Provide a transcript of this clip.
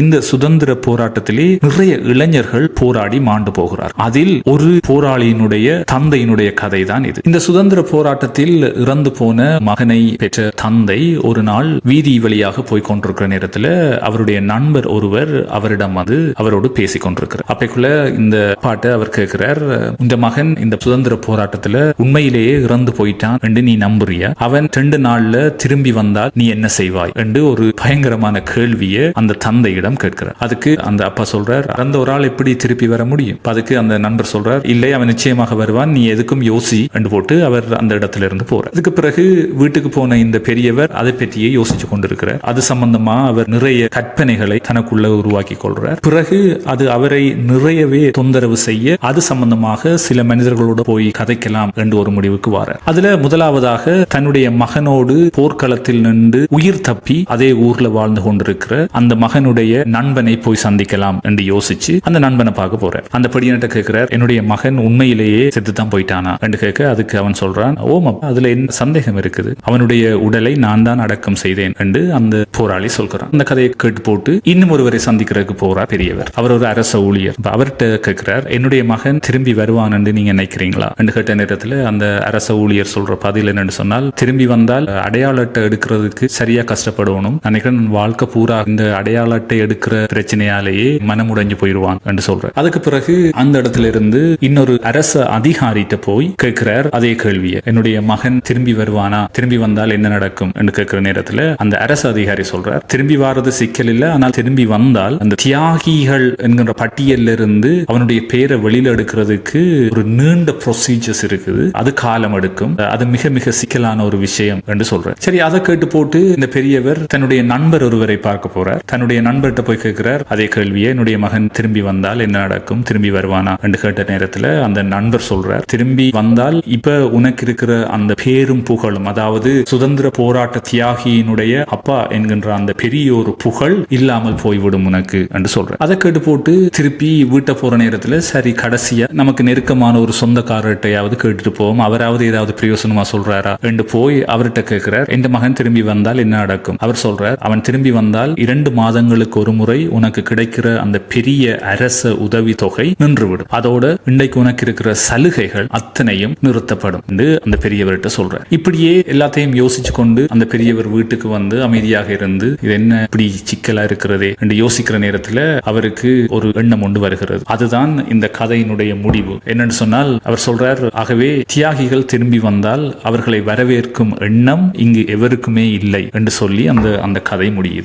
இந்த சுதந்திர போராட்டத்திலே நிறைய இளைஞர்கள் போராடி மாண்டு போகிறார். அதில் ஒரு போராளியினுடைய தந்தையினுடைய கதை தான் இது. இந்த சுதந்திர போராட்டத்தில் இறந்து போன மகனை பெற்ற தந்தை ஒரு நாள் வீதி வழியாக போய் கொண்டிருக்கிற நேரத்துல அவருடைய நண்பர் ஒருவர் அவரிடம் வந்து அவரோடு பேசிக் கொண்டிருக்கிறார். அப்பைக்குள்ள இந்த பாட்டை அவர் கேட்கிறார் இந்த மகன் இந்த சுதந்திர போராட்டத்துல உண்மையிலேயே இறந்து போயிட்டான் என்று நீ நம்புறிய? அவன் ரெண்டு நாள்ல திரும்பி வந்தால் நீ என்ன செய்வாய்? என்று ஒரு பயங்கரமான கேள்வியை அந்த தந்தையிடம் கேட்கிறார். அதுக்கு அந்த அப்பா சொல்றார் அந்த ஒரு ஆள் எப்படி திருப்பி வர முடியும்? அதுக்கு அந்த நண்பர் சொல்றார் இல்லை அவன் நிச்சயமாக வருவான் நீ எதுக்கும் யோசி. என்று போட்டு அவர் அந்த இடத்துல இருந்து போறார். அதுக்கு பிறகு வீட்டுக்கு போன இந்த பெரியவர் அதை பற்றியே யோசிச்சு கொண்டிருக்கிறார். அது சம்பந்தமா அவர் நிறைய கற்பனைகளை தனக்குள்ள உருவாக்கி கொள்றார். பிறகு அது அவரை நிறையவே தொந்தரவு செய்ய அது சம்பந்தமாக சில மனிதர்களோடு போய் கதைக்கலாம் என்று ஒரு முடிவுக்கு வாரார். அதுல முதலாவதாக தன்னுடைய மகனோடு போர்க்களத்தில் நின்று உயிர் தப்பி அதே ஊர்ல வாழ்ந்து கொண்டிருக்கிற அந்த மகனுடைய நண்பனை போய் சந்திக்கலாம் என்று யோசிச்சு அந்த நண்பனை பார்க்க போறார் அந்த படியன்ட்ட கேட்கிறார் என்னுடைய மகன் உண்மையிலேயே செத்து தான் போயிட்டானா? என்று கேட்க அதுக்கு அவன் சொல்றான் ஓம் அதுல என்ன சந்தேகம் இருக்குது. அவனுடைய உடலை நான் தான் அடக்கம் செய்தேன் என்று அந்த போராளி சொல்கிறான். அந்த கதையை கேட்டு போட்டு இன்னும் ஒருவரை சந்திக்கிறதுக்கு போறார் பெரியவர். அவர் ஒரு அரச ஊழியர். அவர்கிட்ட கேட்கிறார் என்னுடைய மகன் திரும்பி வருவான் என்று நீங்க நினைக்கிறீங்களா? என்று கேட்ட நேரத்துல அந்த அரச ஊழியர் சொல்ற பதில் என்னன்னு சொன்னால் திரும்பி வந்தால் அடையாள அட்டை எடுக்கிறதுக்கு சரியா கஷ்டப்படணும் நினைக்கிறேன் வாழ்க்கை பூரா இந்த அடையாள அட்டை எடுக்கிற பிரச்சனையாலேயே மனமுடைஞ்சு போயிடுவான் என்று சொல்ற அதுக்கு பிறகு அந்த இடத்துல இருந்து இன்னொரு அரச அதிகாரிட்ட போய் கேட்கிறார் அதே கேள்வியை. என்னுடைய மகன் திரும்பி வருவானா? திரும்பி வந்தால் என்ன நடக்கும்? என்று கேட்கிற நேரத்துல அந்த அரசு அதிகாரி சொல்றார். திரும்பி வாரது சிக்கல் இல்ல ஆனால் திரும்பி வந்தால் அந்த தியாகிகள் என்கிற பட்டியல்ல இருந்து அவனுடைய பேரை வெளியில எடுக்கிறதுக்கு ஒரு நீண்ட ப்ரொசீஜர்ஸ் இருக்குது. அது காலம் எடுக்கும். அது மிக மிக சிக்கலான ஒரு விஷயம் என்று சொல்றார். சரி அதை கேட்டு போட்டு இந்த பெரியவர் தன்னுடைய நண்பர் ஒருவரை பார்க்க போறார். தன்னுடைய நண்பர் நண்பர்கிட்ட போய் கேட்கிறார். அதே கேள்வியை என்னுடைய மகன் திரும்பி வந்தால் என்ன நடக்கும்? திரும்பி வருவானா? என்று கேட்ட நேரத்துல அந்த நண்பர் சொல்றார். திரும்பி வந்தால் இப்ப உனக்கு இருக்கிற அந்த பேரும் புகழும் அதாவது சுதந்திர போராட்ட தியாகியினுடைய அப்பா என்கின்ற அந்த பெரிய ஒரு புகழ் இல்லாமல் போய்விடும் உனக்கு என்று சொல்றேன் அதை கேட்டு போட்டு திருப்பி வீட்டை போற நேரத்துல சரி கடைசியா நமக்கு நெருக்கமான ஒரு சொந்தக்காரர்கிட்டையாவது கேட்டுட்டு போவோம். அவராவது ஏதாவது பிரயோசனமா சொல்றாரா? என்று போய் அவர்கிட்ட கேட்கிறார். எந்த மகன் திரும்பி வந்தால் என்ன நடக்கும்? அவர் சொல்றார் அவன் திரும்பி வந்தால் இரண்டு மாதங்களுக்கு ஒரு முறை உனக்கு கிடைக்கிற அந்த பெரிய அரச உதவி தொகை நின்றுவிடும். அதோட இன்றைக்கு உனக்கு இருக்கிற சலுகைகள் அத்தனையும் நிறுத்தப்படும் என்று அந்த பெரியவர்கிட்ட சொல்றார். இப்படியே எல்லாத்தையும் யோசிச்சு கொண்டு அந்த பெரியவர் வீட்டுக்கு வந்து அமைதியாக இருந்து இது என்ன இப்படி சிக்கலா இருக்கிறதே? என்று யோசிக்கிற நேரத்துல அவருக்கு ஒரு எண்ணம் ஒன்று வருகிறது. அதுதான் இந்த கதையினுடைய முடிவு. என்னன்னு சொன்னால் அவர் சொல்றார் ஆகவே தியாகிகள் திரும்பி வந்தால் அவர்களை வரவேற்கும் எண்ணம் இங்கு எவருக்குமே இல்லை என்று சொல்லி அந்த அந்த கதை முடியுது.